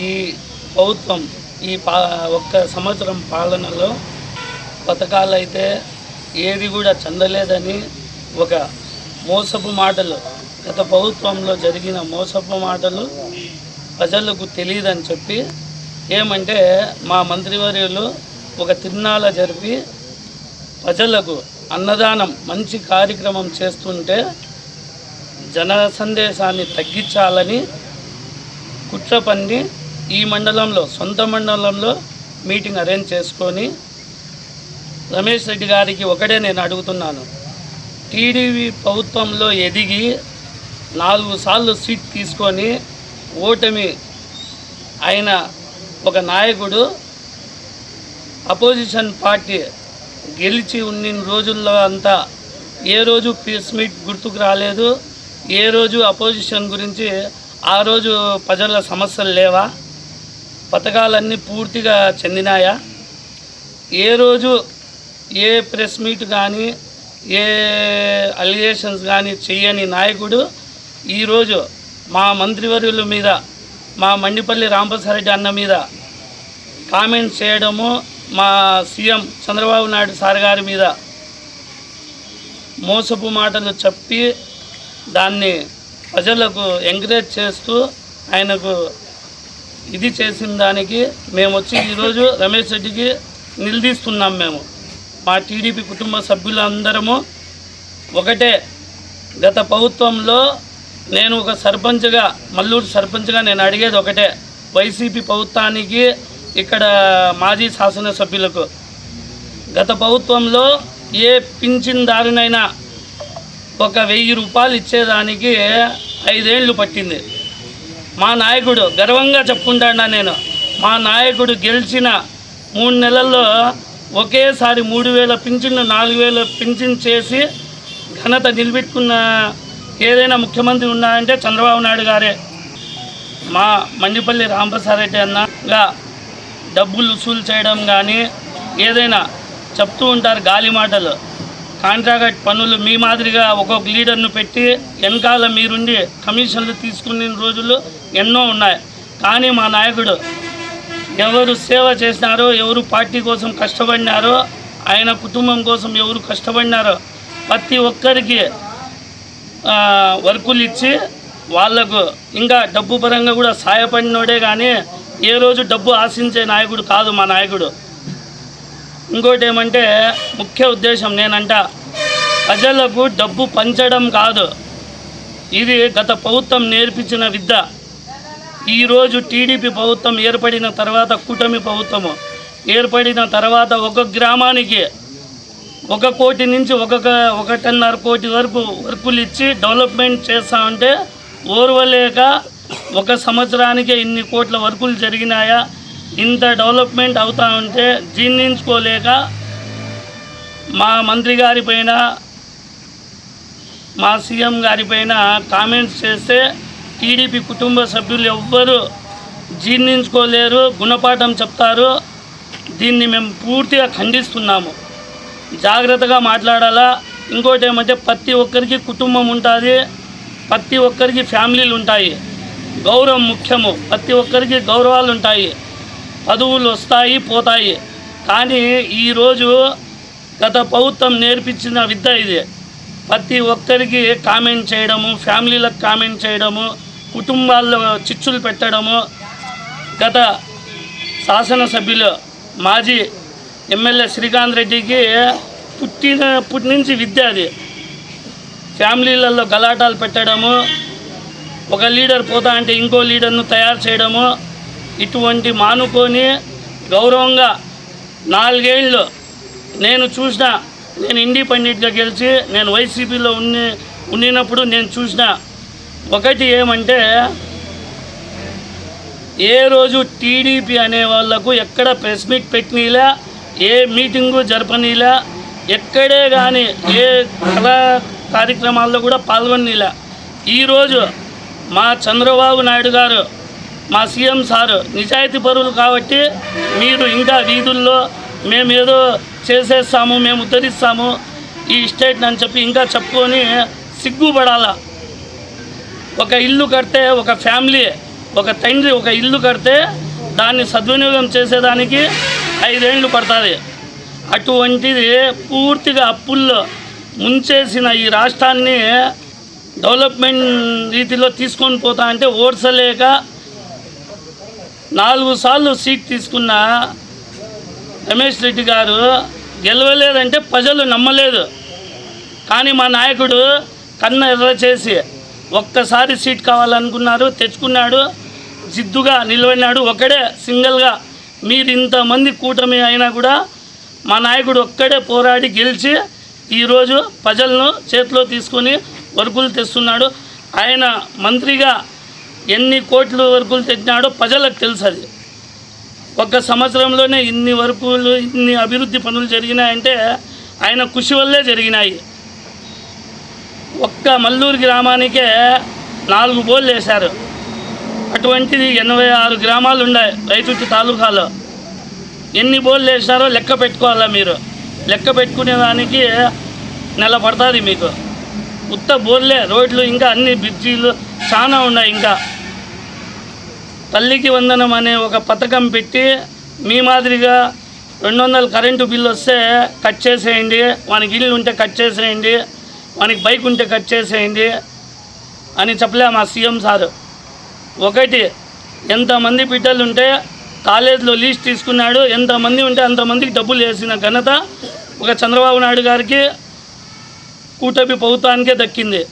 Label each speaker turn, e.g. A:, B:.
A: ఈ ప్రభుత్వం ఈ పా ఒక్క సంవత్సరం పాలనలో పథకాలు అయితే ఏది కూడా చెందలేదని ఒక మోసపు మాటలు గత ప్రభుత్వంలో జరిగిన మోసపు మాటలు ప్రజలకు తెలియదని చెప్పి ఏమంటే మా మంత్రివర్యులు ఒక తిరునాళ జరిపి ప్రజలకు అన్నదానం మంచి కార్యక్రమం చేస్తుంటే జన సందేశాన్ని తగ్గించాలని కుట్ర పన్ని ఈ మండలంలో సొంత మండలంలో మీటింగ్ అరేంజ్ చేసుకొని రమేష్ రెడ్డి గారికి ఒకటే నేను అడుగుతున్నాను. టీడీపీ ప్రభుత్వంలో ఎదిగి నాలుగు సార్లు సీట్ తీసుకొని ఓటమి అయిన ఒక నాయకుడు అపోజిషన్ పార్టీ గెలిచి ఉన్న రోజుల్లో అంతా ఏ రోజు పీస్ మీట్ గుర్తుకు రాలేదు ఏ రోజు అపోజిషన్ గురించి ఆ రోజు ప్రజల సమస్యలు లేవా? పథకాలన్నీ పూర్తిగా చెందినాయా? ఏ రోజు ఏ ప్రెస్ మీట్ కానీ ఏ అలిగేషన్స్ కానీ చేయని నాయకుడు ఈరోజు మా మంత్రివర్యుల మీద మా మండిపల్లి రాంప్రసారెడ్డి అన్న మీద కామెంట్ చేయడము మా సీఎం చంద్రబాబు నాయుడు సార్ గారి మీద మోసపు మాటలు చెప్పి దాన్ని ప్రజలకు ఎంకరేజ్ చేస్తూ ఆయనకు ఇది చేసిన దానికి మేము వచ్చి ఈరోజు రమేష్ రెడ్డికి నిలదీస్తున్నాం మేము. మా టీడీపీ కుటుంబ సభ్యులందరము ఒకటే గత ప్రభుత్వంలో నేను ఒక సర్పంచ్గా మల్లూరు సర్పంచ్గా నేను అడిగేది ఒకటే వైసీపీ ప్రభుత్వానికి ఇక్కడ మాజీ శాసనసభ్యులకు. గత ప్రభుత్వంలో ఏ పింఛన్దారునైనా ఒక వెయ్యి రూపాయలు ఇచ్చేదానికి ఐదేళ్ళు పట్టింది. మా నాయకుడు గర్వంగా చెప్పుకుంటాడా నేను? మా నాయకుడు గెలిచిన మూడు నెలల్లో ఒకేసారి మూడు వేల పింఛన్లు నాలుగు వేల పింఛన్ చేసి ఘనత నిలబెట్టుకున్న ఏదైనా ముఖ్యమంత్రి ఉన్నారంటే చంద్రబాబు నాయుడు గారే. మా మండిపల్లి రామప్రసాదరెడ్డి అన్నగా డబ్బులు వసూలు చేయడం కానీ ఏదైనా చెప్తూ ఉంటారు గాలి మాటలు. కాంట్రాక్ట్ పనులు మీ మాదిరిగా ఒక్కొక్క లీడర్ను పెట్టి వెనకాల మీరుండి కమిషన్లు తీసుకునే రోజులు ఎన్నో ఉన్నాయి. కానీ మా నాయకుడు ఎవరు సేవ చేసినారో ఎవరు పార్టీ కోసం కష్టపడినారో ఆయన కుటుంబం కోసం ఎవరు కష్టపడినారో ప్రతి ఒక్కరికి వర్కులు ఇచ్చి వాళ్ళకు ఇంకా డబ్బు పరంగా కూడా సాయపడినోడే కానీ ఏ రోజు డబ్బు ఆశించే నాయకుడు కాదు మా నాయకుడు. ఇంకోటి ఏమంటే ముఖ్య ఉద్దేశం నేనంట. ప్రజలకు డబ్బు పంచడం కాదు. ఇది గత ప్రభుత్వం నేర్పించిన విద్య. ఈరోజు టీడీపీ ప్రభుత్వం ఏర్పడిన తర్వాత కూటమి ప్రభుత్వము. ఏర్పడిన తర్వాత ఒక గ్రామానికి ఒక కోటి నుంచి ఒక ఒకటిన్నర కోటి వరకు వర్కులు ఇచ్చి డెవలప్మెంట్ చేస్తామంటే ఓర్వలేక ఒక సంవత్సరానికే ఇన్ని కోట్ల వర్కులు జరిగినాయా? ఇంత డెవలప్మెంట్ అవుతా ఉంటే జీర్ణించుకోలేక మా మంత్రి గారి పైన మా సీఎం గారి పైన కామెంట్స్ చేస్తే టీడీపీ కుటుంబ సభ్యులు ఎవ్వరూ జీర్ణించుకోలేరు గుణపాఠం చెప్తారు. దీన్ని మేము పూర్తిగా ఖండిస్తున్నాము. జాగ్రత్తగా మాట్లాడాలా? ఇంకోటి ఏమంటే ప్రతి ఒక్కరికి కుటుంబం ఉంటుంది ప్రతి ఒక్కరికి ఫ్యామిలీలు ఉంటాయి. గౌరవం ముఖ్యము. ప్రతి ఒక్కరికి గౌరవాలు ఉంటాయి. పదవులు వస్తాయి పోతాయి. కానీ ఈరోజు గత ప్రభుత్వం నేర్పించిన విద్య ఇది. ప్రతి ఒక్కరికి కామెంట్ చేయడము ఫ్యామిలీలకు కామెంట్ చేయడము కుటుంబాల్లో చిచ్చులు పెట్టడము. గత శాసనసభ్యులు మాజీ ఎమ్మెల్యే శ్రీకాంత్ రెడ్డికి పుట్టినప్పటి నుంచి విద్య అది. ఫ్యామిలీలలో గలాటాలు పెట్టడము ఒక లీడర్ పోతా అంటే ఇంకో లీడర్ను తయారు చేయడము ఇటువంటి మానుకొని గౌరవంగా నాలుగేళ్ళు నేను చూసిన నేను ఇండిపెండెంట్గా గెలిచి నేను వైసీపీలో ఉన్ని ఉండినప్పుడు నేను చూసిన ఒకటి ఏమంటే ఏ రోజు టీడీపీ అనే వాళ్ళకు ఎక్కడ ప్రెస్ మీట్ పెట్టినీలా ఏ మీటింగు జరపనీలా ఎక్కడే కానీ ఏ కళా కార్యక్రమాల్లో కూడా పాల్గొనీలా ఈరోజు మా చంద్రబాబు నాయుడు గారు మా సీఎం సారు నిజాయితీ పరువులు కాబట్టి మీరు ఇంకా వీధుల్లో మేము ఏదో చేసేస్తాము మేము ఉద్ధరిస్తాము ఈ స్టేట్ అని చెప్పి ఇంకా చెప్పుకొని సిగ్గుపడాలా? ఒక ఇల్లు కడితే ఒక ఫ్యామిలీ ఒక తండ్రి ఒక ఇల్లు కడితే దాన్ని సద్వినియోగం చేసేదానికి ఐదేళ్ళు పడుతుంది. అటువంటిది పూర్తిగా అప్పుల్లో ముంచేసిన ఈ రాష్ట్రాన్ని డెవలప్మెంట్ రీతిలో తీసుకొని పోతా అంటే ఓడ్చలేక నాలుగు సార్లు సీట్ తీసుకున్న రమేష్ రెడ్డి గారు గెలవలేదంటే ప్రజలు నమ్మలేదు. కానీ మా నాయకుడు కన్న ఎర్ర చేసి ఒక్కసారి సీట్ కావాలనుకున్నారు తెచ్చుకున్నాడు జిద్దుగా నిలబడినాడు. ఒకడే సింగిల్గా. మీరు ఇంతమంది కూటమి అయినా కూడా మా నాయకుడు ఒక్కడే పోరాడి గెలిచి ఈరోజు ప్రజలను చేతిలో తీసుకొని వర్కులు తెస్తున్నాడు. ఆయన మంత్రిగా ఎన్ని కోట్ల వరకులు తెచ్చినాడో ప్రజలకు తెలుసు అది. ఒక్క సంవత్సరంలోనే ఇన్ని వరకులు ఇన్ని అభివృద్ధి పనులు జరిగినాయంటే ఆయన కృషి వల్లే జరిగినాయి. ఒక్క మల్లూరు గ్రామానికే నాలుగు బోర్లు వేశారు. అటువంటిది ఎనభై ఆరు గ్రామాలు ఉన్నాయి రైతుటి తాలూకాలో. ఎన్ని బోర్లు వేశారో లెక్క పెట్టుకోవాలా మీరు? లెక్క పెట్టుకునేదానికి నెల పడుతుంది మీకు. ఉత్త బోర్లే రోడ్లు ఇంకా అన్ని బ్రిడ్జీలు చాలా ఉన్నాయి ఇంకా. తల్లికి వందనం అనే ఒక పథకం పెట్టి మీ మాదిరిగా రెండు వందల కరెంటు బిల్లు వస్తే కట్ చేసేయండి వానికి ఇల్లు ఉంటే కట్ చేసేయండి వానికి బైక్ ఉంటే కట్ చేసేయండి అని చెప్పలే మా సీఎం సారు. ఒకటి ఎంతమంది బిడ్డలు ఉంటే కాలేజీలో లీస్ట్ తీసుకున్నాడు ఎంతమంది ఉంటే అంతమందికి డబ్బులు వేసిన ఘనత ఒక చంద్రబాబు నాయుడు గారికి కూటమి ప్రభుత్వానికే దక్కింది.